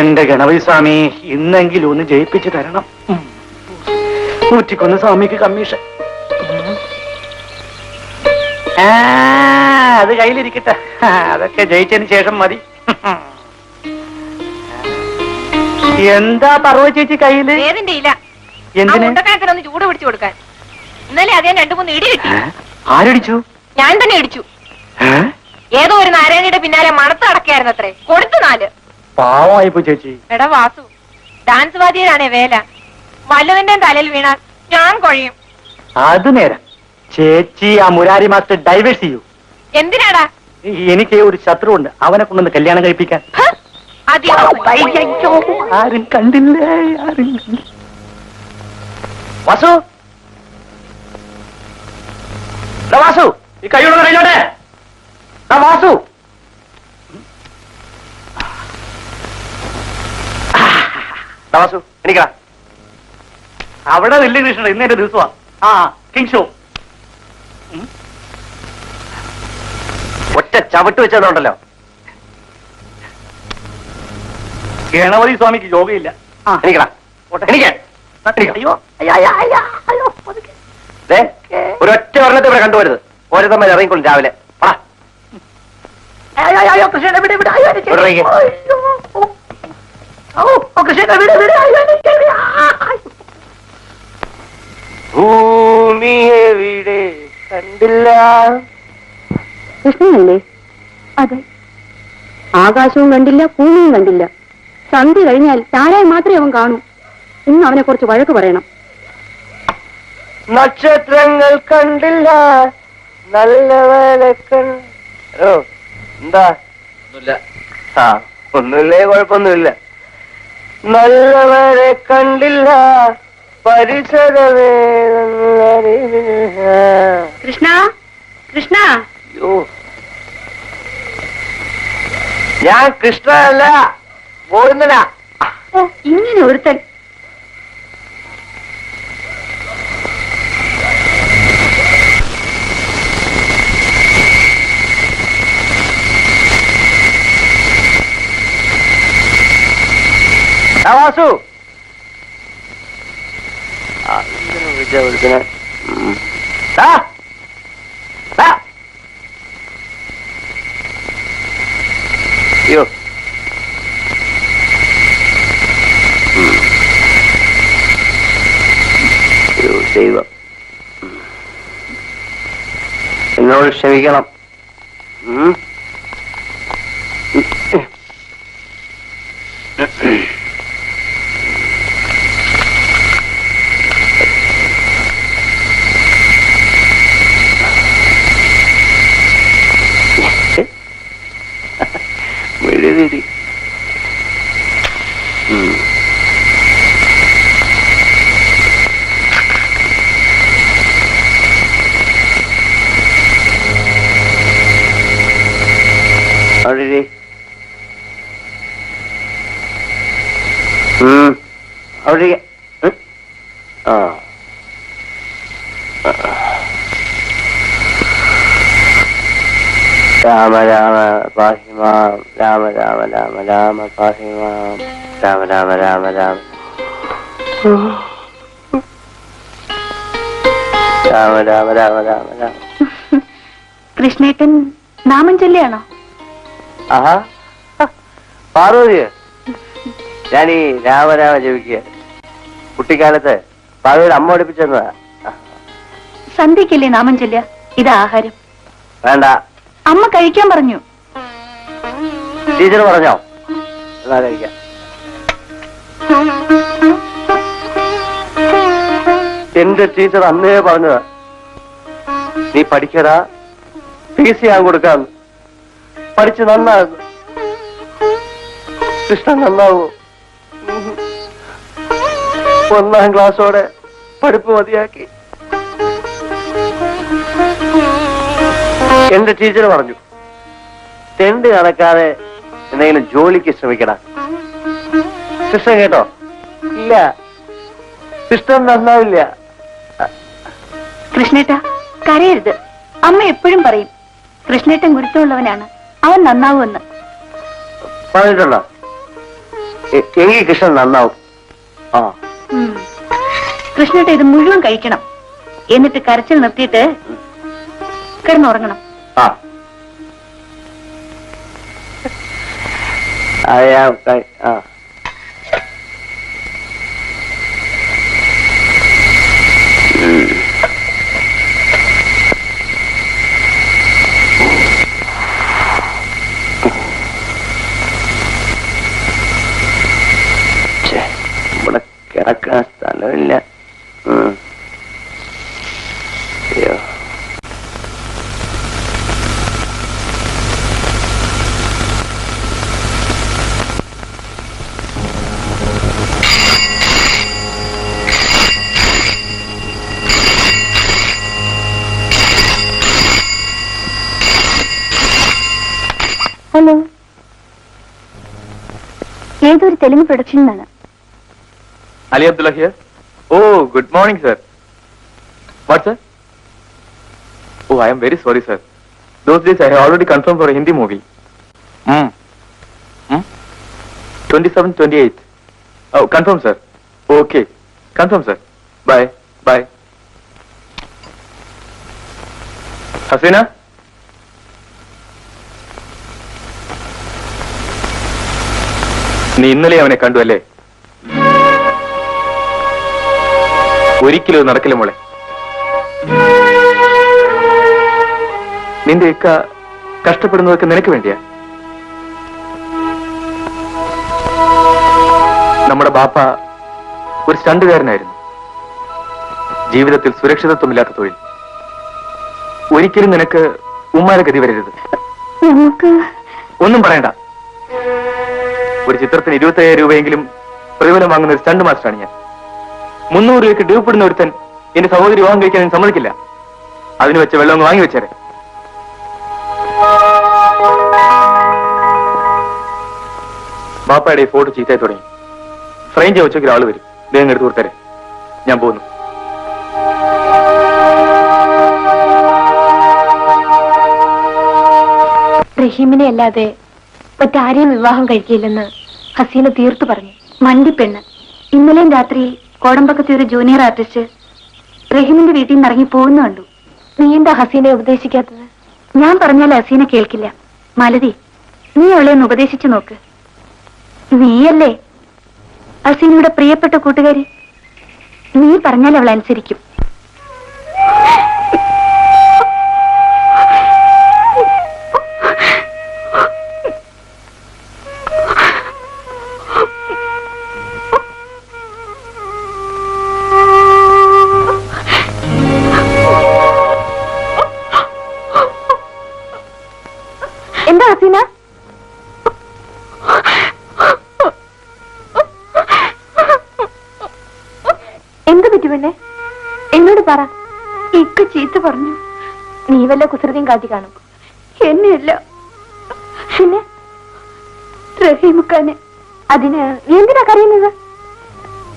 എന്റെ ഗണപതി സ്വാമി ഇന്നെങ്കിലും ഒന്ന് ജയിപ്പിച്ചു തരണം. നൂറ്റിക്കൊന്ന് സ്വാമിക്ക് കമ്മീഷൻ. അത് കയ്യിലിരിക്കട്ടെ. അതൊക്കെ ജയിച്ചതിന് ശേഷം മതി. എന്താ പറവ ചേച്ചി കയ്യിൽ? ഇല്ല ആ എന്തിന് മുണ്ടക്കാരത്തിനൊന്ന് ചൂട് പിടിച്ചു കൊടുക്കാൻ. ഇന്നലെ അദ്ദേഹം രണ്ടു മൂന്ന് ഇടി കിട്ടി? ആരടിച്ചു? ഞാൻ തന്നെ ഇടിച്ചു. ഏതോ ഒരു നാരായണിയുടെ പിന്നാലെ മണത്ത് അടക്കായിരുന്നു അത്രേ കൊടുത്തു നാല്. പാവമായിപ്പോ ചേച്ചി. എടാ വാസു ഡാൻസ് വേല. തലയിൽ വീണാൽ ഞാൻ കൊഴിയും. അത് നേരം. ചേച്ചി ആ മുരാരി മാസ്റ്റർ ഡൈവേഴ്സ് ചെയ്യൂ. എന്തിനാടാ? എനിക്ക് ഒരു ശത്രുവുണ്ട്. അവനെ കൊണ്ടൊന്ന് കല്യാണം കഴിപ്പിക്കാൻ? അതെയോ ആരും കണ്ടില്ലേ ആരും കണ്ടില്ല. വാസു? ദാ വാസു ഈ കൈയോടെ കഴിഞ്ഞോട്ടെ വാസു. വാസു എനിക്കാ അവിടെ വലിയ കൃഷ്ണ ഇന്ന് എന്റെ ദിവസമാ. ആ കിങ് ഷോ. ഒറ്റ ചവിട്ട് വെച്ചതുണ്ടല്ലോ ഗണപതി സ്വാമിക്ക് യോഗയില്ല. എനിക്കടാ എനിക്ക് ഒരൊറ്റ ഒരെണ്ണത്തെ ഇവിടെ കണ്ടുവരുത് ഓരോ തമ്മിൽ ഇറങ്ങിക്കൊള്ളും രാവിലെ. വാ. ഭൂമിയെ വീട് കണ്ടില്ല. കൃഷ്ണനല്ലേ? അതെ. ആകാശവും കണ്ടില്ല ഭൂമിയും കണ്ടില്ല. സന്ധി കഴിഞ്ഞാൽ താരായി മാത്രമേ അവൻ കാണൂ. ഇന്ന് അവനെ കുറച്ച് വഴക്ക് പറയണം. നക്ഷത്രങ്ങൾ കണ്ടില്ല നല്ല വേലക്കണ് എന്താ? ഒന്നുമില്ല. ആ ഒന്നുമില്ലേ കുഴപ്പമൊന്നുമില്ല. നല്ലവരെ കണ്ടില്ല പരിസരവേദനറിവില്ല. കൃഷ്ണ കൃഷ്ണ. ഞാൻ കൃഷ്ണ അല്ല പോയിരുന്നില്ല ഇങ്ങനെ ഒരുത്തൻ വാസു. അയ്യോ. ദൈവം. എന്നോട് ക്ഷമിക്കണം. Mm-hmm. അവിടെ. അവിടെ. ആ. രാമ രാമ രാമ രാമ രാമ രാമ രാമ രാമ രാമ രാമ. രാമ രാമ രാമ രാമ രാമ. കൃഷ്ണേട്ടൻ നാമം ചൊല്ലിയാണോ? ആഹാ. പാർവതി ഞാൻ ഈ രാമ രാമ ജപിക്കുക. കുട്ടിക്കാലത്ത് പാർവതിയുടെ അമ്മ പഠിപ്പിച്ചെന്നതാ. സന്ധ്യക്കല്ലേ നാമം ചൊല്ല ഇത് ആഹാരം. വേണ്ട. അമ്മ കഴിക്കാൻ പറഞ്ഞു. ടീച്ചർ പറഞ്ഞോ? എന്നാ കഴിക്കാം. എന്റെ ടീച്ചർ അന്നേ പറഞ്ഞതാ. നീ പഠിക്കടാ. ഫീസ് ഞാൻ കൊടുക്കാം. പഠിച്ച് നന്നാകും. കൃഷ്ണൻ നന്നാവൂ. ഒന്നാം ക്ലാസ്സോടെ പഠിപ്പ് മതിയാക്കി. എന്റെ ടീച്ചർ പറഞ്ഞു തെണ്ട് കണക്കാതെ എന്തെങ്കിലും ജോലിക്ക് ശ്രമിക്കടാ. കൃഷ്ണൻ കേട്ടോ? ഇല്ല. കൃഷ്ണൻ നന്നാവില്ല. കൃഷ്ണേട്ട കരയരുത്. അമ്മ എപ്പോഴും പറയും കൃഷ്ണേട്ടൻ ഗുരുത്വമുള്ളവനാണ്. അവൻ നന്നാവുമെന്ന് പറഞ്ഞിട്ടുണ്ടോ? എങ്കിൽ കൃഷ്ണൻ നന്നാവും. ആ. കൃഷ്ണേട്ട ഇത് മുഴുവൻ കഴിക്കണം. എന്നിട്ട് കരച്ചിൽ നിർത്തിയിട്ട് കിടന്നുറങ്ങണം. ആ. അറിയാം കഴി- ആ. കിടക്കാൻ സ്ഥലമില്ല ഉം. അയ്യോ ഹലോ ഏതൊരു തെലുങ്ക് പ്രൊഡക്ഷനിൽ നിന്നാണ് Ali Abdullah here. Oh, good morning, sir. What, sir? Oh, I am very sorry, sir. Those days I have already confirmed for a Hindi movie. Hmm. Hmm? 27, 28. Oh, confirm, sir. Okay. Confirm, sir. Bye. Bye. Hasina? നീ ഇന്നലെ അവനെ കണ്ടു അല്ലേ ഒരിക്കലും ഇത് നടക്കില്ല മോളെ. നിന്റെ ഇക്ക കഷ്ടപ്പെടുന്നതൊക്കെ നിനക്ക് വേണ്ടിയാ. നമ്മുടെ ബാപ്പ ഒരു സ്റ്റണ്ടുകാരനായിരുന്നു. ജീവിതത്തിൽ സുരക്ഷിതത്വമില്ലാത്ത തൊഴിൽ. ഒരിക്കലും നിനക്ക് ഉമ്മാര ഗതി വരരുത്. ഒന്നും പറയണ്ട. ഒരു ചിത്രത്തിന് ഇരുപത്തയ്യായിരം രൂപയെങ്കിലും പ്രതിഫലം വാങ്ങുന്ന ഒരു സ്റ്റണ്ട് മാസ്റ്ററാണ് ഞാൻ. മുന്നൂറ് രൂപയ്ക്ക് ഡ്യൂപ്പിടുന്ന ഒരുത്തൻ എന്റെ സഹോദരി വിവാഹം കഴിക്കാൻ സമ്മതിക്കില്ല. അതിന് വെച്ച വെള്ളം വാങ്ങി വെച്ചേരെ. ബാപ്പയുടെ ഫോട്ടോ ചീത്തയായി തുടങ്ങി. ഫ്രെയിം ചെയ്യാൻ ഉച്ചയ്ക്ക് ആൾ വരും. വേഗം എടുത്തു കൊടുത്തരെ. ഞാൻ പോകുന്നു. റഹീമിനെ അല്ലാതെ മറ്റാരെയും വിവാഹം കഴിക്കില്ലെന്ന് ഹസീന തീർത്തു പറഞ്ഞു. മണ്ടിപ്പെണ്ണ് ഇന്നലെയും രാത്രി കോടമ്പക്കത്തെ ഒരു ജൂനിയർ ആർട്ടിസ്റ്റ് റഹീമിന്റെ വീട്ടിൽ നിന്ന് ഇറങ്ങി പോകുന്നു കണ്ടു. നീ എന്താ ഹസീനെ ഉപദേശിക്കാത്തത്? ഞാൻ പറഞ്ഞാൽ ഹസീനെ കേൾക്കില്ല. മലതി നീ അവളെ ഒന്ന് ഉപദേശിച്ചു നോക്ക്. നീയല്ലേ ഹസീനയുടെ പ്രിയപ്പെട്ട കൂട്ടുകാരി? നീ പറഞ്ഞാൽ അവൾ അനുസരിക്കും. വല്ല കുസൃതിയും കാട്ടി കാണും. എന്നെയല്ല. പിന്നെ റഹീംഖാനെ അതിന് നീ എന്തിനാ കരയുന്നത്?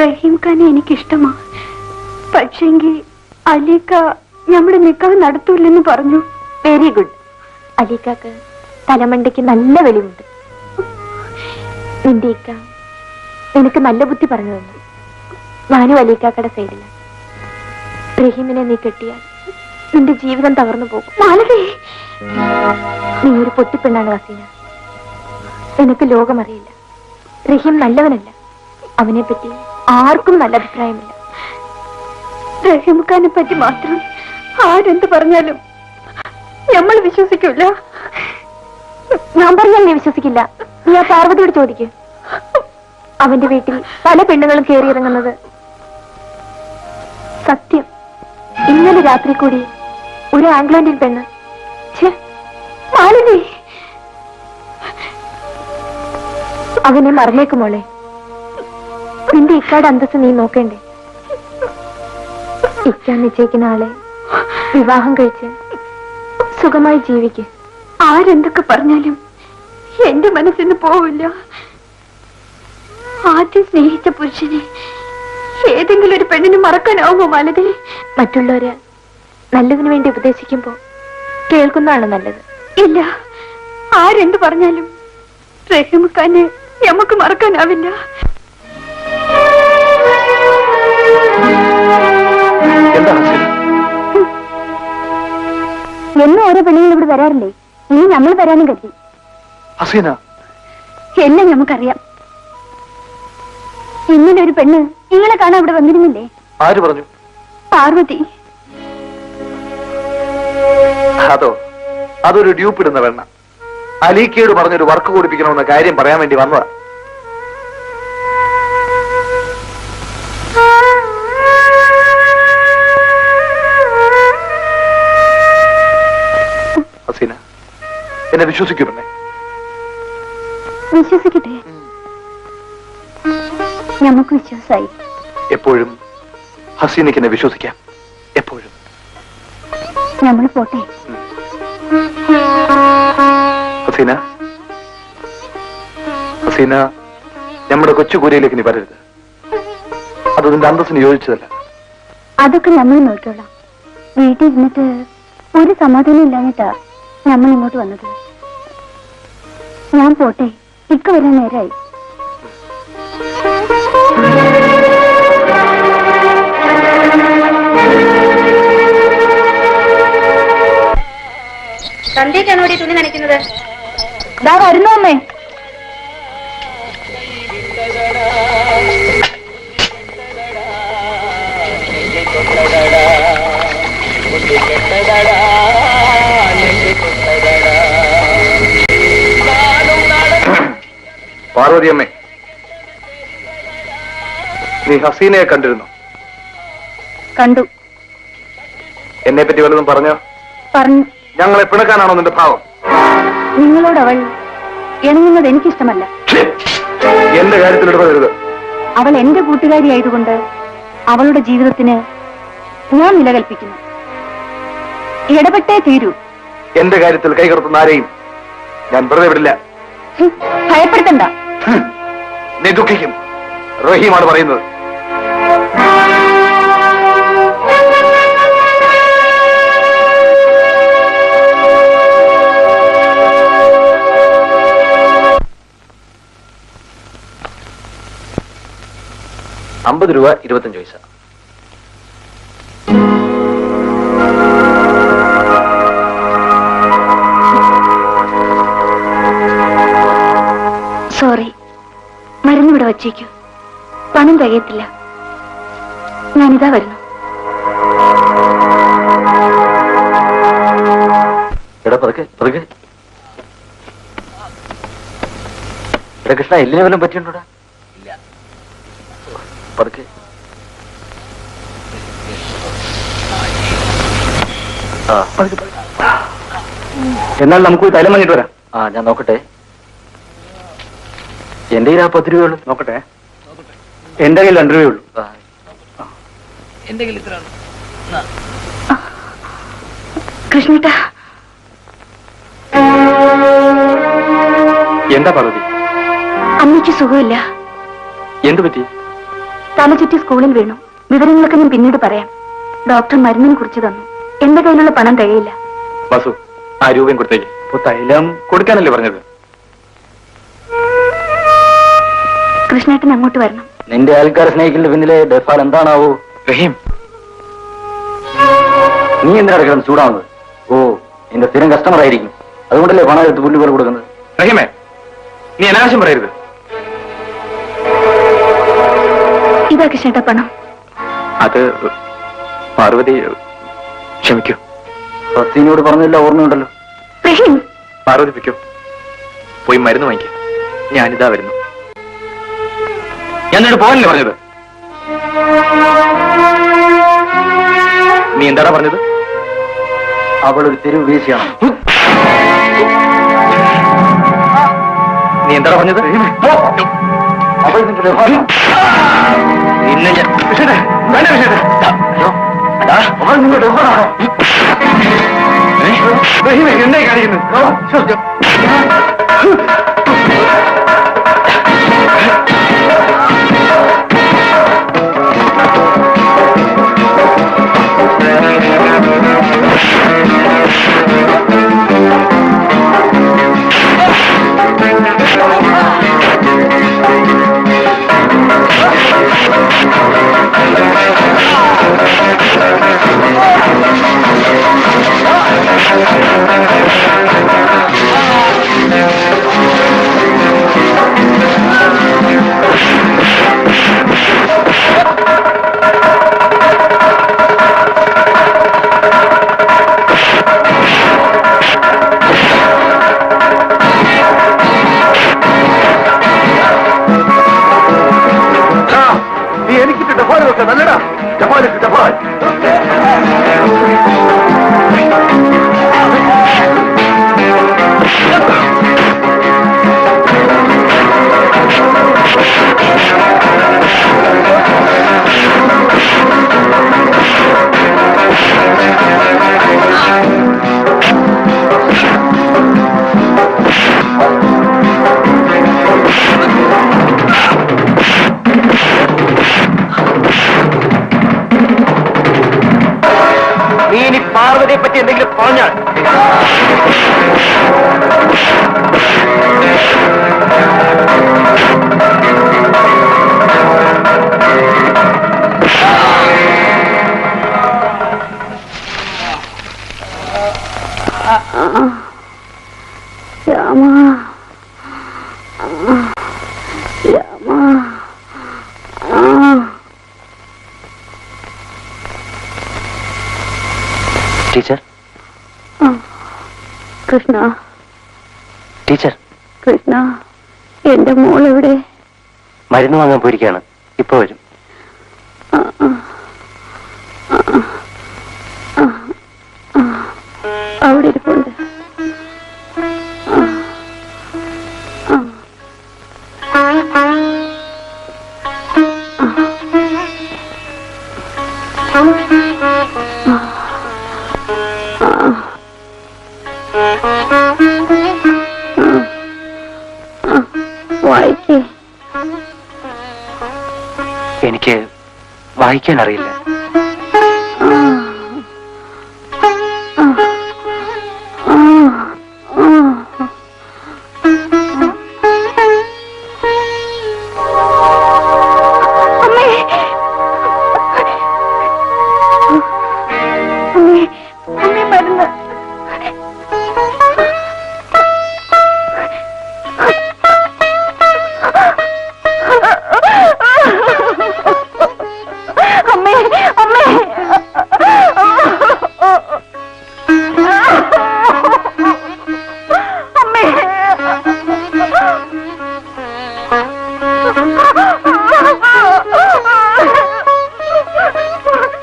റഹീംഖാനെ എനിക്കിഷ്ടമാ. പക്ഷെങ്കിൽ അലീക്ക നമ്മുടെ നിക്കാഹ് നടത്തൂല്ലെന്ന് പറഞ്ഞു. വെരി ഗുഡ് അലീക്കാക്ക് തലമണ്ടയ്ക്ക് നല്ല വെളിവുണ്ട്. നിന്റെ ഇക്ക നിനക്ക് നല്ല ബുദ്ധി പറഞ്ഞു തന്നു ഞാനും അലീക്കാക്കയുടെ സൈഡിലാണ് റഹീമിനെ നീ കെട്ടിയാൽ നിന്റെ ജീവിതം തകർന്നു പോകും. നീ ഒരു പൊട്ടിപ്പെണ്ണാണ് ഹസീന നിനക്ക് ലോകമറിയില്ല. റഹീം നല്ലവനല്ല. അവനെ പറ്റി ആർക്കും നല്ല അഭിപ്രായമില്ല. റഹീംഖാനെ പറ്റി മാത്രം ആരെന്ത് പറഞ്ഞാലും നമ്മൾ വിശ്വസിക്കില്ല ഞാൻ പറഞ്ഞാൽ നീ വിശ്വസിക്കില്ല. നീ ആ പാർവതിയോട് ചോദിക്ക്. അവന്റെ വീട്ടിൽ പല പെണ്ണുങ്ങളും കയറിയിറങ്ങുന്നത് സത്യം. ഇന്നലെ രാത്രി കൂടി ഒരു ആംഗ്ലോ പെണ്ണ്. ഛെ, അവനെ അവനെ മറന്നേക്കുമോളെ നിന്റെ ഇക്കാട് അന്തസ് നീ നോക്കണ്ടേ. ഇക്കാൻ നിശ്ചയിക്കുന്ന ആളെ വിവാഹം കഴിച്ച് സുഖമായി ജീവിക്ക്. ആരെന്തൊക്കെ പറഞ്ഞാലും എന്റെ മനസ്സിന് പോവില്ല. ആദ്യം സ്നേഹിച്ച പുരുഷനെ ഏതെങ്കിലും ഒരു പെണ്ണിന് മറക്കാനാവുമോ മാലതി മറ്റുള്ളവര് നല്ലതിനു വേണ്ടി ഉപദേശിക്കുമ്പോ കേൾക്കുന്നതാണ് നല്ലത്. ഇല്ല ആരെന്ത് പറഞ്ഞാലും റഹീംഖാന് നമുക്ക് മറക്കാനാവില്ല. എന്നും ഓരോ പെണ്ണുങ്ങൾ ഇവിടെ വരാറില്ലേ? ഇനി നമ്മൾ വരാനും കരുതി. ഹസീന. എല്ലാം നമുക്കറിയാം. ഇന്നലെ ഒരു പെണ്ണ് നിങ്ങളെ കാണാൻ ഇവിടെ വന്നിരുന്നില്ലേ? ആര് പറഞ്ഞു? പാർവതി. അതോ അതൊരു ഡ്യൂപ്പ് ഇടുന്ന വെണ്ണ അലീക്കയോട് പറഞ്ഞൊരു വർക്ക് കൂടിപ്പിക്കണമെന്ന കാര്യം പറയാൻ വേണ്ടി വന്നതാ. ഹസീന എന്നെ വിശ്വസിക്കൂ പെണ്ണെ. വിശ്വസിക്കട്ടെ? നമുക്ക് വിശ്വാസമായി എപ്പോഴും ഹസീനയ്ക്ക് എന്നെ വിശ്വസിക്കാം. എപ്പോഴും. നമ്മൾ പോട്ടെ. ഹസീന ഹസീന നമ്മുടെ കൊച്ചുകൂരയിലേക്ക് നീ വരരുത്. അത് നിന്റെ അന്തസ്സിന് യോജിച്ചതല്ല. അതൊക്കെ നമ്മൾ നോക്കിക്കോളാം. വീട്ടിൽ ഇരുന്നിട്ട് ഒരു സമാധാനം ഇല്ലാഞ്ഞിട്ടാ നമ്മൾ ഇങ്ങോട്ട് വന്നത്. ഞാൻ പോട്ടെ ഇക്ക വരാൻ നേരായി. സന്ധ്യക്കാണോ തുണി നനയ്ക്കുന്നത്? ഇതാ വരുന്നു അമ്മേ. പാർവതിയമ്മേ നീ ഹസീനയെ കണ്ടിരുന്നു? കണ്ടു. എന്നെ പറ്റി വല്ലതും പറഞ്ഞോ? പറഞ്ഞു. ഞങ്ങളെ പിണക്കാനാണോ നിന്റെ ഭാവം? നിങ്ങളോട് അവൾ ഇണങ്ങുന്നത് എനിക്കിഷ്ടമല്ല! എന്റെ കാര്യത്തിൽ ഇടപെടരുത്. അവൾ എന്റെ കൂട്ടുകാരിയായതുകൊണ്ട് അവളുടെ ജീവിതത്തിന് ഞാൻ നിലകൽപ്പിക്കുന്നു. ഇടപെട്ടേ തീരൂ. എന്റെ കാര്യത്തിൽ കൈകടത്തുന്ന ആരെയും ഞാൻ വെറുതെ വിടില്ല. ഭയപ്പെടുത്തണ്ട. നീ ദുഃഖിക്കും. റഹീമാണ് പറയുന്നത്. അമ്പത് രൂപ ഇരുപത്തഞ്ച് പൈസ. സോറി. മരുന്നിവിടെ വച്ചേക്കൂ. പണം തികയത്തില്ല. ഞാനിതാ വരുന്നു. എടാ പതുക്കെ പതുക്കെ. എടാ കൃഷ്ണ എല്ലിനെ വല്ലതും പറ്റിയിട്ടുണ്ടോടാ? പതുക്കെ. എന്നാൽ നമുക്ക് പോയി തലം വാങ്ങിട്ട് വരാം. ആ ഞാൻ നോക്കട്ടെ. എന്റെ കയ്യിൽ ആ പത്ത് രൂപയുള്ളൂ നോക്കട്ടെ. എന്റെ കയ്യിൽ രണ്ട് രൂപയുള്ളൂ കൃഷ്ണേട്ട. എന്താ പാർവതി? അമ്മയ്ക്ക് സുഖമില്ല. എന്തു പറ്റി? തല ചുറ്റി സ്കൂളിൽ വീണു. വിവരങ്ങളൊക്കെ ഞാൻ പിന്നീട് പറയാം. ഡോക്ടർ മരുന്നിനെ കുറിച്ച് തന്നു. എന്റെ കയ്യിലുള്ള പണം തികയില്ല. വാസു ആ രൂപയും കൊടുത്തേക്ക്. തൈലം കൊടുക്കാനല്ലേ പറഞ്ഞത്? കൃഷ്ണേട്ടൻ അങ്ങോട്ട് വരണം. നിന്റെ ആൾക്കാരെ സ്നേഹിക്കുന്ന പിന്നിലെ ഡെഫാൽ എന്താണാവോ? റഹീം. നീ എന്തിനാണ് കിടന്ന് ചൂടാവുന്നത്? ഓ എന്റെ സ്ഥിരം കസ്റ്റമർ ആയിരിക്കും. അതുകൊണ്ടല്ലേ പണം എടുത്ത് പുല്ലുപോലെ കൊടുക്കുന്നത്? റഹീമേ നീ അനാവശ്യം പറയരുത്. ഇതാ കൃഷ്ണേട്ട പണം. അത് പാർവതി ക്ഷമിക്കൂ. പത്തിനോട് പറഞ്ഞില്ല ഓർമ്മയുണ്ടല്ലോ. പാർവതി പിക്കോ പോയി മരുന്ന് വാങ്ങിക്കും. ഞാനിതാ വരുന്നു. ഞാൻ പോകാനല്ലേ പറഞ്ഞത്? നീ എന്താടാ പറഞ്ഞത്? അവൾ ഒരു തെരുവ് വീശിയാണ്. നീ എന്താടാ പറഞ്ഞത്. അവൾ നിന്റെ നിന്നെ ഞാൻ വേണ്ട വിഷയത്തെ. എന്തായി കാണിക്കുന്നത് രാമ രാമ ടീച്ചർ കൃഷ്ണ. ടീച്ചർ? കൃഷ്ണ എന്റെ മോൾ എവിടെ മരുന്ന് വാങ്ങാൻ പോയിരിക്കുകയാണ്. ഇപ്പൊ വരും. വായിക്കാൻ അറിയില്ല